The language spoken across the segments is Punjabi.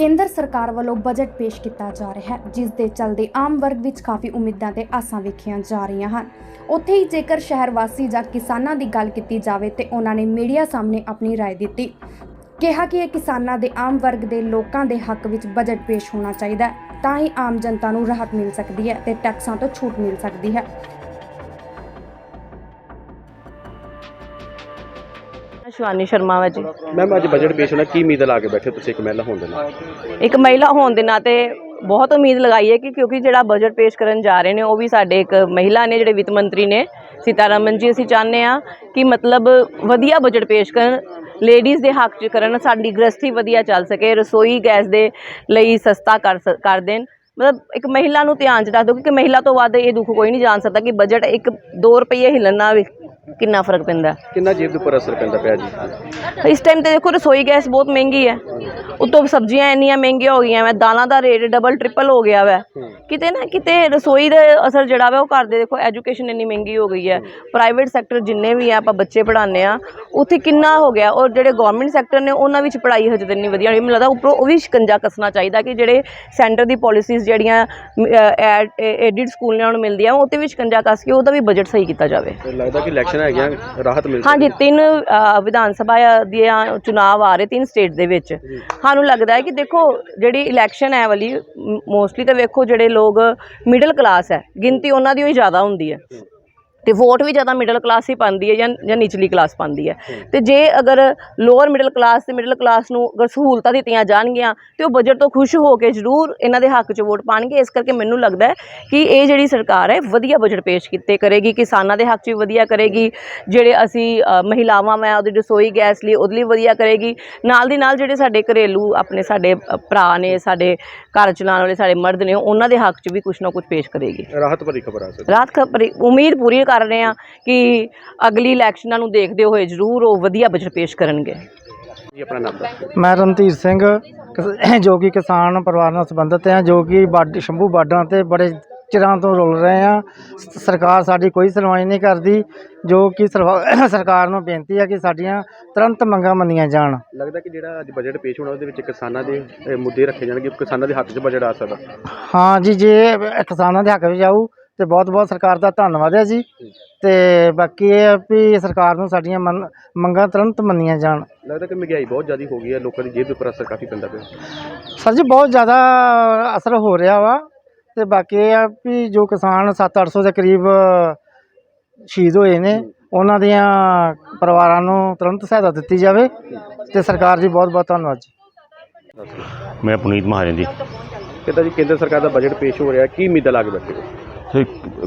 ਕੇਂਦਰ ਸਰਕਾਰ ਵੱਲੋਂ ਬਜਟ ਪੇਸ਼ ਕੀਤਾ ਜਾ ਰਿਹਾ ਹੈ ਜਿਸ ਦੇ ਚੱਲਦੇ ਆਮ ਵਰਗ ਵਿੱਚ ਕਾਫੀ ਉਮੀਦਾਂ ਤੇ ਆਸਾਂ ਵੇਖੀਆਂ ਜਾ ਰਹੀਆਂ ਹਨ ਉੱਥੇ ਹੀ ਜੇਕਰ ਸ਼ਹਿਰ ਵਾਸੀ ਜਾਂ ਕਿਸਾਨਾਂ ਦੀ ਗੱਲ ਕੀਤੀ ਜਾਵੇ ਤੇ ਉਹਨਾਂ ਨੇ ਮੀਡੀਆ ਸਾਹਮਣੇ ਆਪਣੀ رائے ਦਿੱਤੀ ਕਿਹਾ ਕਿ ਇਹ ਕਿਸਾਨਾਂ ਦੇ ਆਮ ਵਰਗ ਦੇ ਲੋਕਾਂ ਦੇ ਹੱਕ ਵਿੱਚ ਬਜਟ ਪੇਸ਼ ਹੋਣਾ ਚਾਹੀਦਾ ਹੈ ਤਾਂ ਹੀ ਆਮ ਜਨਤਾ ਨੂੰ ਰਾਹਤ ਮਿਲ ਸਕਦੀ ਹੈ ਤੇ ਟੈਕਸਾਂ ਤੋਂ ਛੂਟ ਮਿਲ ਸਕਦੀ ਹੈ ਸ਼ਿਵਾਨੀ ਸ਼ਰਮਾ ਵਾ ਜੀ। ਮੈਮ ਅੱਜ ਬਜਟ ਪੇਸ਼ ਹੋਣਾ ਕੀ ਉਮੀਦ ਲਾ ਕੇ ਬੈਠੇ ਹੋ ਤੁਸੀਂ ਇੱਕ ਮਹਿਲਾ ਹੋਣ ਦੇ ਨਾਲ? ਇੱਕ ਮਹਿਲਾ ਹੋਣ ਦੇ ਨਾਤੇ ਬਹੁਤ ਉਮੀਦ ਲਗਾਈ ਹੈ ਕਿ ਕਿਉਂਕਿ ਜਿਹੜਾ ਬਜਟ ਪੇਸ਼ ਕਰਨ ਜਾ ਰਹੇ ਨੇ ਉਹ ਵੀ ਸਾਡੇ ਇੱਕ ਮਹਿਲਾ ਨੇ ਜਿਹੜੇ ਵਿੱਤ ਮੰਤਰੀ ਨੇ ਸੀਤਾਰਮਨ ਜੀ ਅਸੀਂ ਚਾਹੁੰਦੇ ਆ ਕਿ ਮਤਲਬ ਵਧੀਆ ਬਜਟ ਪੇਸ਼ ਕਰਨ ਲੇਡੀਜ਼ ਦੇ ਹੱਕ 'ਚ ਕਰਨ ਸਾਡੀ ਗ੍ਰਸਤੀ ਵਧੀਆ ਚੱਲ ਸਕੇ ਰਸੋਈ ਗੈਸ ਦੇ ਲਈ ਸਸਤਾ ਕਰ ਕਰ ਦੇਣ। ਮਤਲਬ ਇੱਕ ਮਹਿਲਾ ਨੂੰ ਧਿਆਨ 'ਚ ਰੱਖ ਦਿਓ ਕਿ ਮਹਿਲਾ ਤੋਂ ਵੱਧ ਇਹ ਦੁੱਖ ਕੋਈ ਨਹੀਂ ਜਾਣ ਸਕਦਾ ਕਿ ਬਜਟ ਇੱਕ 2 ਰੁਪਏ ਹਿੱਲਣ ਵੀ ਕਿੰਨਾ ਫ਼ਰਕ ਪੈਂਦਾ? ਕਿੰਨਾ ਜੇਬ ਦੇ ਉੱਪਰ ਅਸਰ ਪੈਂਦਾ ਪਿਆ ਜੀ? ਇਸ ਟਾਈਮ ਤੇ ਦੇਖੋ ਰਸੋਈ ਗੈਸ ਬਹੁਤ ਮਹਿੰਗੀ ਹੈ। ਉਤੋਂ ਸਬਜ਼ੀਆਂ ਇੰਨੀਆਂ ਮਹਿੰਗੀਆਂ ਹੋ ਗਈਆਂ ਵਾ ਦਾਲਾਂ ਦਾ ਰੇਟ ਡਬਲ ਟ੍ਰਿਪਲ ਹੋ ਗਿਆ ਵਾ। ਕਿਤੇ ਨਾ ਕਿਤੇ ਰਸੋਈ ਦਾ ਅਸਰ ਜਿਹੜਾ ਵਾ ਉਹ ਘਰ ਦੇ ਦੇਖੋ ਐਜੂਕੇਸ਼ਨ ਇੰਨੀ ਮਹਿੰਗੀ ਹੋ ਗਈ ਹੈ। ਪ੍ਰਾਈਵੇਟ ਸੈਕਟਰ ਜਿੰਨੇ ਵੀ ਆ ਆਪਾਂ ਬੱਚੇ ਪੜ੍ਹਾਉਂਦੇ ਆ ਉੱਥੇ ਕਿੰਨਾ ਹੋ ਗਿਆ। ਔਰ ਜਿਹੜੇ ਗਵਰਨਮੈਂਟ ਸੈਕਟਰ ਨੇ ਉਹਨਾਂ ਵਿੱਚ ਪੜ੍ਹਾਈ ਹਜੇ ਤੱਕ ਨਹੀਂ ਵਧੀਆ ਹੋਈ ਮੈਨੂੰ ਲੱਗਦਾ ਉੱਪਰੋਂ ਉਹ ਵੀ ਸ਼ਿਕੰਜਾ ਕੱਸਣਾ ਚਾਹੀਦਾ ਕਿ ਜਿਹੜੇ ਸੈਂਟਰ ਦੀ ਪਾਲਿਸੀਜ਼ ਜਿਹੜੀਆਂ ਐਡਿਡ ਸਕੂਲ ਨੇ ਮਿਲਦੀਆਂ ਉਹ ਤੇ ਵੀ ਸ਼ਿਕੰਜਾ ਕੱਸ ਕੇ ਉਹਦਾ ਵੀ ਬਜਟ ਸਹੀ ਕੀਤਾ ਜਾਵੇ। ਲੱਗਦਾ ਕਿ ਇਲੈਕਸ਼ਨ ਹੈਗੀਆਂ ਰਾਹਤ ਮਿਲ ਹਾਂਜੀ ਤਿੰਨ ਅ, ਵਿਧਾਨ ਸਭਾ ਦੀਆਂ ਚੁਣਾਵ ਆ ਰਹੇ ਤਿੰਨ ਸਟੇਟ ਦੇ ਵਿੱਚ। ਸਾਨੂੰ ਲੱਗਦਾ ਹੈ ਕਿ ਦੇਖੋ ਜਿਹੜੀ ਇਲੈਕਸ਼ਨ ਹੈ ਵਾਲੀ ਮੋਸਟਲੀ ਤਾਂ ਵੇਖੋ ਜਿਹੜੇ ਲੋਕ ਮਿਡਲ ਕਲਾਸ ਹੈ ਗਿਣਤੀ ਉਹਨਾਂ ਦੀ ਹੀ ਜ਼ਿਆਦਾ ਹੁੰਦੀ ਹੈ। ਤੇ ਵੋਟ ਵੀ ਜ਼ਿਆਦਾ ਮਿਡਲ ਕਲਾਸ ਹੀ ਪਾਉਂਦੀ ਹੈ ਜਾਂ ਜਾਂ ਨਿਚਲੀ ਕਲਾਸ ਪਾਉਂਦੀ ਹੈ। ਤੇ ਜੇ ਅਗਰ ਲੋਅਰ ਮਿਡਲ ਕਲਾਸ ਤੇ ਮਿਡਲ ਕਲਾਸ ਨੂੰ ਅਗਰ ਸਹੂਲਤਾਂ ਦਿੱਤੀਆਂ ਜਾਣਗੀਆਂ ਤੇ ਉਹ ਬਜਟ ਤੋਂ ਖੁਸ਼ ਹੋ ਕੇ ਜ਼ਰੂਰ ਇਹਨਾਂ ਦੇ ਹੱਕ 'ਚ ਵੋਟ ਪਾਣਗੇ ਇਸ ਕਰਕੇ ਮੈਨੂੰ ਲੱਗਦਾ ਹੈ ਕਿ ਇਹ ਜਿਹੜੀ ਸਰਕਾਰ ਹੈ ਵਧੀਆ ਬਜਟ ਪੇਸ਼ ਕੀਤੇ ਕਰੇਗੀ ਕਿਸਾਨਾਂ ਦੇ ਹੱਕ 'ਚ ਵੀ ਵਧੀਆ ਕਰੇਗੀ ਜਿਹੜੇ ਅਸੀਂ ਮਹਿਲਾਵਾਂ ਮੈਂ ਉਹਦੀ ਰਸੋਈ ਗੈਸ ਲਈ ਉਹਦੇ ਲਈ ਵਧੀਆ ਕਰੇਗੀ। ਨਾਲ ਦੀ ਨਾਲ ਜਿਹੜੇ ਸਾਡੇ ਘਰੇਲੂ ਆਪਣੇ ਸਾਡੇ ਭਰਾ ਨੇ ਸਾਡੇ ਘਰ ਚਲਾਉਣ ਵਾਲੇ ਸਾਡੇ ਮਰਦ ਨੇ ਉਹਨਾਂ ਦੇ ਹੱਕ 'ਚ ਵੀ ਕੁਝ ਨਾ ਕੁਝ ਪੇਸ਼ ਕਰੇਗੀ। ਰਾਹਤ ਭਰੀ ਖਬਰ ਆ ਸਕਦੀ ਰਾਤ ਖਬਰ ਉਮੀਦ ਪੂਰੀ ਕਰ ਰਹੇ ਹਾਂ ਕਿ ਅਗਲੀ ਇਲੈਕਸ਼ਨਾਂ ਨੂੰ ਦੇਖਦੇ ਹੋਏ ਜ਼ਰੂਰ ਉਹ ਵਧੀਆ ਬਜਟ ਪੇਸ਼ ਕਰਨਗੇ। ਜੀ ਆਪਣਾ ਨਾਮ ਦੱਸੋ ਮੈਂ ਰਣਧੀਰ ਸਿੰਘ ਕਿਸ- ਜੋ ਕਿ ਕਿਸਾਨ ਪਰਿਵਾਰ ਨਾਲ ਸੰਬੰਧਿਤ ਹਾਂ ਜੋ ਕਿ ਬਾਡ ਸ਼ੰਭੂ ਬਾਰਡਰਾਂ ਤੇ ਬੜੇ ਚਿਰਾਂ ਤੋਂ ਰੁਲ ਰਹੇ ਹਾਂ। ਸ- ਸਰਕਾਰ ਸਾਡੀ ਕੋਈ ਸੁਣਵਾਈ ਨਹੀਂ ਕਰਦੀ ਜੋ ਕਿ ਸਰਵਾ- ਸਰਕਾਰ ਨੂੰ ਬੇਨਤੀ ਹੈ ਕਿ ਸਾਡੀਆਂ ਤੁਰੰਤ ਮੰਗਾਂ ਮੰਨੀਆਂ ਜਾਣ। ਲੱਗਦਾ ਕਿ ਜਿਹੜਾ ਅੱਜ ਬਜਟ ਪੇਸ਼ ਹੋਣਾ ਉਹਦੇ ਵਿੱਚ ਕਿਸਾਨਾਂ ਦੇ ਅ, ਮੁੱਦੇ ਰੱਖੇ ਜਾਣਗੇ ਕਿਸਾਨਾਂ ਦੇ ਹੱਕ 'ਚ ਬਜਟ ਆ ਸਕਦਾ। ਹਾਂ ਜੀ ਜੇ ਇਹ ਕਿਸਾਨਾਂ ਦੇ ਹੱਕ ਵਿੱਚ ਆਊ ਤੇ ਬਹੁਤ ਬਹੁਤ ਸਰਕਾਰ ਦਾ ਧੰਨਵਾਦ ਹੈ ਜੀ। ਤੇ ਬਾਕੀ ਇਹ ਹੈ ਵੀ ਸਰਕਾਰ ਨੂੰ ਸਾਡੀਆਂ ਮੰਨ- ਮੰਗਾਂ ਤੁਰੰਤ ਮੰਨੀਆਂ ਜਾਣ। ਲੱਗਦਾ ਕਿ ਮਹਿੰਗਾਈ ਬਹੁਤ ਜ਼ਿਆਦਾ ਹੋ ਗਈ ਹੈ ਲੋਕਾਂ ਦੀ ਜੇਬ ਦੇ ਉੱਪਰ ਅਸਰ ਕਾਫੀ ਪੈਂਦਾ ਪਿਆ। ਸਰ ਜੀ ਬਹੁਤ ਜ਼ਿਆਦਾ ਅਸਰ ਹੋ ਰਿਹਾ ਵਾ। ਤੇ ਬਾਕੀ ਇਹ ਆ ਵੀ ਜੋ ਕਿਸਾਨ 7-800 ਦੇ ਕਰੀਬ ਸ਼ਹੀਦ ਹੋਏ ਨੇ ਉਹਨਾਂ ਦੀਆਂ ਪਰਿਵਾਰਾਂ ਨੂੰ ਤੁਰੰਤ ਸਹਾਇਤਾ ਦਿੱਤੀ ਜਾਵੇ। ਤੇ ਸਰਕਾਰ ਜੀ ਬਹੁਤ ਬਹੁਤ ਧੰਨਵਾਦ ਜੀ। ਮੈਂ ਪੁਨੀਤ ਮਹਾਜਨ ਜੀ। ਕਿਤਾ ਜੀ ਕੇਂਦਰ ਸਰਕਾਰ ਦਾ ਬਜਟ ਪੇਸ਼ ਹੋ ਰਿਹਾ ਕੀ ਉਮੀਦਾਂ ਲਾ ਕੇ ਬੈਠੇ ਹੋ? ਤੇ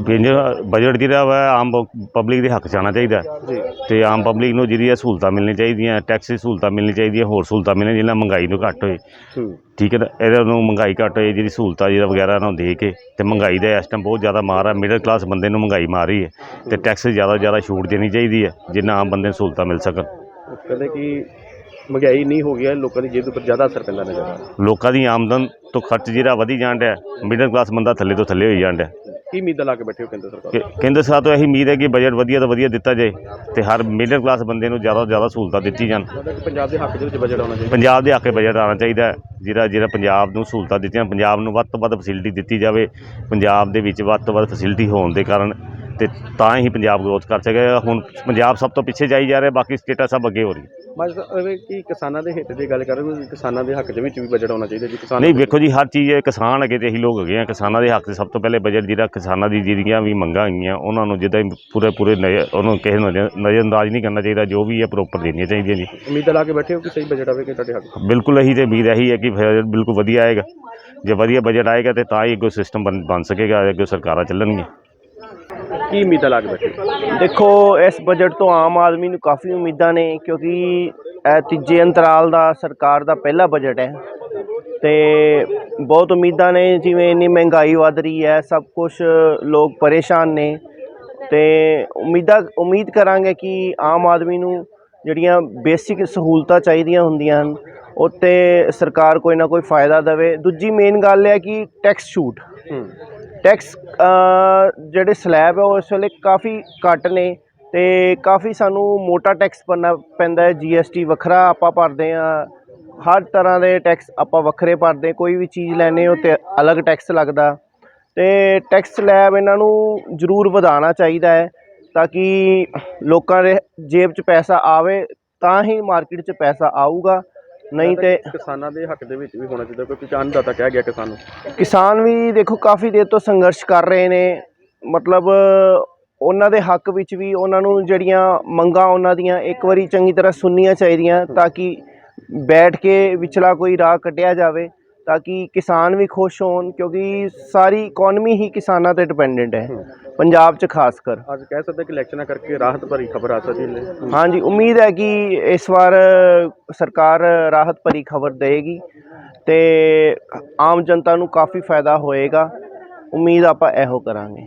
ਪੇਂਜਰ ਬਜਟ ਜਿਹੜਾ ਵਾ? ਆਮ ਪਬਲਿਕ ਦੇ ਹੱਕ 'ਚ ਆਉਣਾ ਚਾਹੀਦਾ। ਜੀ। ਤੇ ਆਮ ਪਬਲਿਕ ਨੂੰ ਜਿਹੜੀਆਂ ਸਹੂਲਤਾਂ ਮਿਲਣੀ ਚਾਹੀਦੀਆਂ ਟੈਕਸ ਦੀ ਸਹੂਲਤਾਂ ਮਿਲਣੀ ਚਾਹੀਦੀਆਂ ਹੋਰ ਸਹੂਲਤਾਂ ਮਿਲਣ ਜਿਹਨਾਂ ਮਹਿੰਗਾਈ ਨੂੰ ਘੱਟ ਹੋਏ। ਹੂੰ। ਠੀਕ ਹੈ ਨਾ? ਇਹਦਾ ਨੂੰ ਮਹਿੰਗਾਈ ਘੱਟ ਹੋਏ ਜਿਹੜੀ ਸਹੂਲਤਾਂ ਜਿਹੜਾ ਵਗੈਰਾ ਨੂੰ ਦੇ ਕੇ ਤੇ ਮਹਿੰਗਾਈ ਦਾ ਇਸ ਟਾਈਮ ਬਹੁਤ ਜ਼ਿਆਦਾ ਮਾਰ ਆ। ਮਿਡਲ ਕਲਾਸ ਬੰਦੇ ਨੂੰ ਮਹਿੰਗਾਈ ਮਾਰ ਰਹੀ ਹੈ। ਤੇ ਟੈਕਸ ਜ਼ਿਆਦਾ ਤੋਂ ਜ਼ਿਆਦਾ ਛੂਟ ਦੇਣੀ ਚਾਹੀਦੀ ਹੈ ਜਿੰਨਾ ਆਮ ਬੰਦੇ ਨੂੰ ਸਹੂਲਤਾਂ ਮਿਲ ਸਕਣ। ਉਹ ਕਹਿੰਦੇ ਕਿ ਮਹਿੰਗਾਈ ਨਹੀਂ ਹੋ ਗਈ ਹੈ ਲੋਕਾਂ ਦੀ ਜੇਬ ਦੇ ਉੱਪਰ ਜ਼ਿਆਦਾ ਅਸਰ ਪੈਂਦਾ ਨਜ਼ਰ ਆ। ਰਿਹਾ ਲੋਕਾਂ ਦੀ ਆਮਦਨ ਤੋਂ ਖਰਚ ਜਿਹੜਾ ਵਧੀ ਜਾਣ ਡਿਆ ਮਿਡਲ ਕਲਾਸ ਬੰਦਾ ਥੱਲੇ ਤੋਂ ਥੱਲੇ ਹੋਈ ਜਾਣ ਡਿਆ। ਕੀ ਉਮੀਦਾਂ ਲਾ ਕੇ ਬੈਠੇ ਹੋ ਕੇਂਦਰ ਸਰਕਾਰ? ਕਿ- ਕੇਂਦਰ ਸਰਕਾਰ ਤੋਂ ਇਹੀ ਉਮੀਦ ਹੈ ਕਿ ਬਜਟ ਵਧੀਆ ਤੋਂ ਵਧੀਆ ਦਿੱਤਾ ਜਾਏ ਤੇ ਹਰ ਮਿਡਲ ਕਲਾਸ ਬੰਦੇ ਨੂੰ ਜ਼ਿਆਦਾ ਤੋਂ ਜ਼ਿਆਦਾ ਸਹੂਲਤਾਂ ਦਿੱਤੀ ਜਾਣ। ਲੱਗਦਾ ਕਿ ਪੰਜਾਬ ਦੇ ਹੱਕ ਦੇ ਵਿੱਚ ਬਜਟ ਆਉਣਾ ਚਾਹੀਦਾ। ਪੰਜਾਬ ਦੇ ਹੱਕੇ ਬਜਟ ਆਉਣਾ ਚਾਹੀਦਾ ਹੈ। ਜਿਹੜਾ ਜਿਹੜਾ ਪੰਜਾਬ ਨੂੰ ਸਹੂਲਤਾਂ ਦਿੱਤੀਆਂ ਪੰਜਾਬ ਨੂੰ ਵੱਧ ਤੋਂ ਵੱਧ ਫੈਸਿਲਿਟੀ ਦਿੱਤੀ ਜਾਵੇ ਪੰਜਾਬ ਦੇ ਵਿੱਚ ਵੱਧ ਤੋਂ ਵੱਧ ਫੈਸਿਲਿਟੀ ਹੋਣ ਦੇ ਕਾਰਨ ਤੇ ਤਾਂ ਹੀ ਪੰਜਾਬ ਗਰੋਥ ਕਰ ਸਕੇਗਾ ਹੁਣ ਪੰਜਾਬ ਸਭ ਤੋਂ ਪਿੱਛੇ ਜਾਈ ਜਾ ਰਿਹਾ ਬਾਕੀ ਸਟੇਟਾਂ ਸਭ ਅੱਗੇ ਹੋ ਰਹੀ ਮੈਂ ਇਹ ਕਿ ਕਿਸਾਨਾਂ ਦੇ ਹਿੱਤ ਦੀ ਗੱਲ ਕਰ ਕਿਸਾਨਾਂ ਦੇ ਹੱਕ ਦੇ ਵਿੱਚ ਵੀ ਬਜਟ ਆਉਣਾ ਚਾਹੀਦਾ ਜੀ ਕਿਸਾਨ ਨਹੀਂ ਵੇਖੋ ਜੀ ਹਰ ਚੀਜ਼ ਹੈ ਕਿਸਾਨ ਹੈਗੇ ਤੇ ਇਹੀ ਲੋਕ ਹੈਗੇ ਆ ਕਿਸਾਨਾਂ ਦੇ ਹੱਕ 'ਚ ਸਭ ਤੋਂ ਪਹਿਲੇ ਬਜਟ ਜਿਹੜਾ ਕਿਸਾਨਾਂ ਦੀ ਜਿਹੜੀਆਂ ਵੀ ਮੰਗਾਂ ਹੈਗੀਆਂ ਉਹਨਾਂ ਨੂੰ ਜਿੱਦਾਂ ਪੂਰੇ ਪੂਰੇ ਉਹਨੂੰ ਕਿਸੇ ਨੂੰ ਨਜ਼ਰ ਨਜ਼ਰਅੰਦਾਜ਼ ਨਹੀਂ ਕਰਨਾ ਚਾਹੀਦਾ ਜੋ ਵੀ ਹੈ ਪ੍ਰੋਪਰ ਦੇਣੀਆਂ ਚਾਹੀਦੀਆਂ ਜੀ। ਉਮੀਦਾਂ ਲਾ ਕੇ ਬੈਠੇ ਹੋ ਕਿ ਸਹੀ ਬਜਟ ਆਵੇ ਕਿ ਤੁਹਾਡੇ ਹੱਕ ਬਿਲਕੁਲ ਇਹੀ ਤੇ ਉਮੀਦ ਇਹੀ ਹੈ ਕਿ ਫਿਰ ਬਿਲਕੁਲ ਵਧੀਆ ਆਏਗਾ। ਜੇ ਵਧੀਆ ਬਜਟ ਆਏਗਾ ਤੇ ਤਾਂ ਹੀ ਅੱਗੋਂ ਸਿਸਟਮ ਬਣ ਬਣ ਸਕੇਗਾ ਅੱਗੇ ਸਰਕਾਰਾਂ ਚੱਲਣਗੀਆਂ। ਕੀ ਉਮੀਦਾਂ ਲਾ ਬੈਠੇ ਦੇਖੋ, ਇਸ ਬਜਟ ਤੋਂ ਆਮ ਆਦਮੀ ਨੂੰ ਕਾਫੀ ਉਮੀਦਾਂ ਨੇ, ਕਿਉਂਕਿ ਇਹ ਤੀਜੇ ਅੰਤਰਾਲ ਦਾ ਸਰਕਾਰ ਦਾ ਪਹਿਲਾ ਬਜਟ ਹੈ। ਤੇ ਬਹੁਤ ਉਮੀਦਾਂ ਨੇ, ਜਿਵੇਂ ਇੰਨੀ ਮਹਿੰਗਾਈ ਵੱਧ ਰਹੀ ਹੈ, ਸਭ ਕੁਝ ਲੋਕ ਪਰੇਸ਼ਾਨ ਨੇ। ਤੇ ਉਮੀਦਾਂ, ਉਮੀਦ ਕਰਾਂਗੇ ਕਿ ਆਮ ਆਦਮੀ ਨੂੰ ਜਿਹੜੀਆਂ ਬੇਸਿਕ ਸਹੂਲਤਾਂ ਚਾਹੀਦੀਆਂ ਹੁੰਦੀਆਂ ਹਨ, ਉੱਤੇ ਸਰਕਾਰ ਕੋਈ ਨਾ ਕੋਈ ਫਾਇਦਾ ਦੇਵੇ। ਦੂਜੀ ਮੇਨ ਗੱਲ ਹੈ ਕਿ ਟੈਕਸ ਛੂਟ। ਟੈਕਸ ਜਿਹੜੇ ਸਲੈਬ ਹੈ ਉਹ ਇਸ ਵੇਲੇ ਕਾਫੀ ਘੱਟ ਨੇ ਤੇ ਕਾਫੀ ਸਾਨੂੰ ਮੋਟਾ ਟੈਕਸ ਭਰਨਾ ਪੈਂਦਾ ਹੈ ਜੀਐਸਟੀ ਵੱਖਰਾ ਆਪਾਂ ਭਰਦੇ ਆ ਹਰ ਤਰ੍ਹਾਂ ਦੇ ਟੈਕਸ ਆਪਾਂ ਵੱਖਰੇ ਭਰਦੇ ਕੋਈ ਵੀ ਚੀਜ਼ ਲੈਣੇ ਹੋ ਤੇ ਅਲੱਗ ਟੈਕਸ ਲੱਗਦਾ। ਤੇ ਟੈਕਸ ਸਲੈਬ ਇਹਨਾਂ ਨੂੰ ਜ਼ਰੂਰ ਵਧਾਉਣਾ ਚਾਹੀਦਾ ਹੈ ਤਾਂ ਕਿ ਲੋਕਾਂ ਦੇ ਜੇਬ 'ਚ ਪੈਸਾ ਆਵੇ, ਤਾਂ ਹੀ ਮਾਰਕੀਟ 'ਚ ਪੈਸਾ ਆਊਗਾ। ਨਹੀਂ ਤੇ ਕਿਸਾਨਾਂ ਦੇ ਹੱਕ ਦੇ ਵਿੱਚ ਵੀ ਹੋਣਾ ਚਾਹੀਦਾ ਕਿਉਂਕਿ ਅੰਨਦਾਤਾ ਕਹਿ ਗਿਆ ਕਿਸਾਨ ਨੂੰ। ਕਿਸਾਨ ਵੀ ਦੇਖੋ ਕਾਫੀ ਦੇਰ ਤੋਂ ਸੰਘਰਸ਼ ਕਰ ਰਹੇ ਨੇ ਮਤਲਬ ਉਹਨਾਂ ਦੇ ਹੱਕ ਵਿੱਚ ਵੀ ਉਹਨਾਂ ਨੂੰ ਜਿਹੜੀਆਂ ਮੰਗਾਂ ਉਹਨਾਂ ਦੀਆਂ ਇੱਕ ਵਾਰੀ ਚੰਗੀ ਤਰ੍ਹਾਂ ਸੁਣਨੀਆਂ ਚਾਹੀਦੀਆਂ ਤਾਂ ਕਿ ਬੈਠ ਕੇ ਵਿਚਲਾ ਕੋਈ ਰਾਹ ਕੱਢਿਆ ਜਾਵੇ। ਤਾਂ ਕਿ ਕਿਸਾਨ ਵੀ ਖੁਸ਼ ਹੋਣ ਕਿਉਂਕਿ ਸਾਰੀ ਇਕਨੋਮੀ ਹੀ ਕਿਸਾਨਾਂ ਤੇ ਡਿਪੈਂਡੈਂਟ ਹੈ। ਪੰਜਾਬ 'ਚ ਖਾਸ ਕਰ। ਅੱਜ ਕਹਿ ਸਕਦੇ ਕਿ ਇਲੈਕਸ਼ਨਾਂ ਕਰਕੇ ਰਾਹਤ ਭਰੀ ਖਬਰ ਆ ਸਕਦੀ ਹੈ। ਹਾਂਜੀ ਉਮੀਦ ਹੈ ਕਿ ਇਸ ਵਾਰ ਸਰਕਾਰ ਰਾਹਤ ਭਰੀ ਖਬਰ ਦੇਗੀ ਤੇ ਆਮ ਜਨਤਾ ਨੂੰ ਕਾਫੀ ਫਾਇਦਾ ਹੋਏਗਾ। ਉਮੀਦ ਆਪਾਂ ਇਹੋ ਕਰਾਂਗੇ।